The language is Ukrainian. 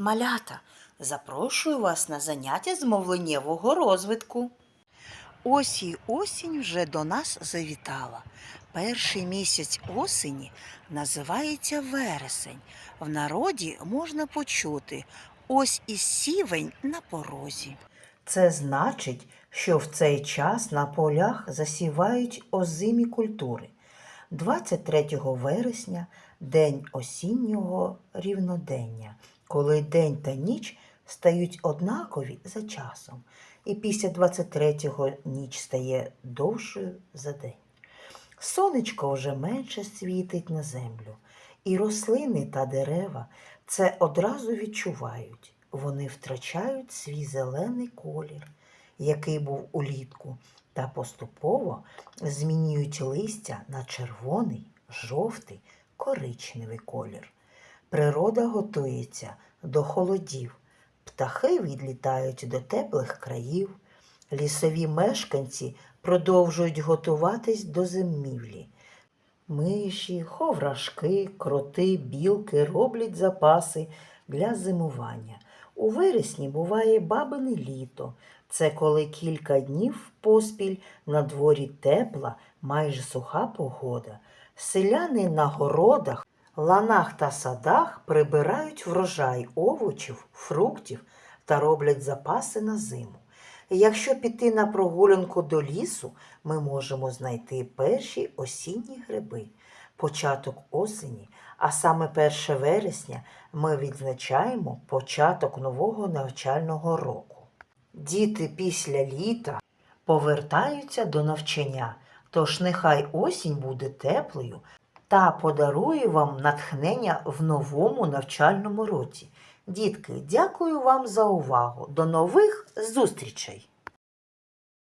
малята! Запрошую вас на заняття з мовленнєвого розвитку. Ось і осінь вже до нас завітала. Перший місяць осені називається вересень. В народі можна почути ось і сівень на порозі. Це значить, що в цей час на полях засівають озимі культури. 23 вересня день осіннього рівнодення, коли день та ніч стають однакові за часом, і після 23-го ніч стає довшою за день. Сонечко вже менше світить на землю, і рослини та дерева це одразу відчувають. Вони втрачають свій зелений колір, який був улітку, та поступово змінюють листя на червоний, жовтий, коричневий колір. Природа готується до холодів, птахи відлітають до теплих країв, лісові мешканці продовжують готуватись до зимівлі. Миші, ховрашки, кроти, білки роблять запаси для зимування. У вересні буває бабине літо. Це коли кілька днів поспіль на дворі тепла, майже суха погода. Селяни на городах, ланах та садах прибирають врожай овочів, фруктів та роблять запаси на зиму. Якщо піти на прогулянку до лісу, ми можемо знайти перші осінні гриби. Початок осені, а саме 1 вересня, ми відзначаємо початок нового навчального року. Діти після літа повертаються до навчання, тож нехай осінь буде теплою та подарує вам натхнення в новому навчальному році. Дітки, дякую вам за увагу. До нових зустрічей!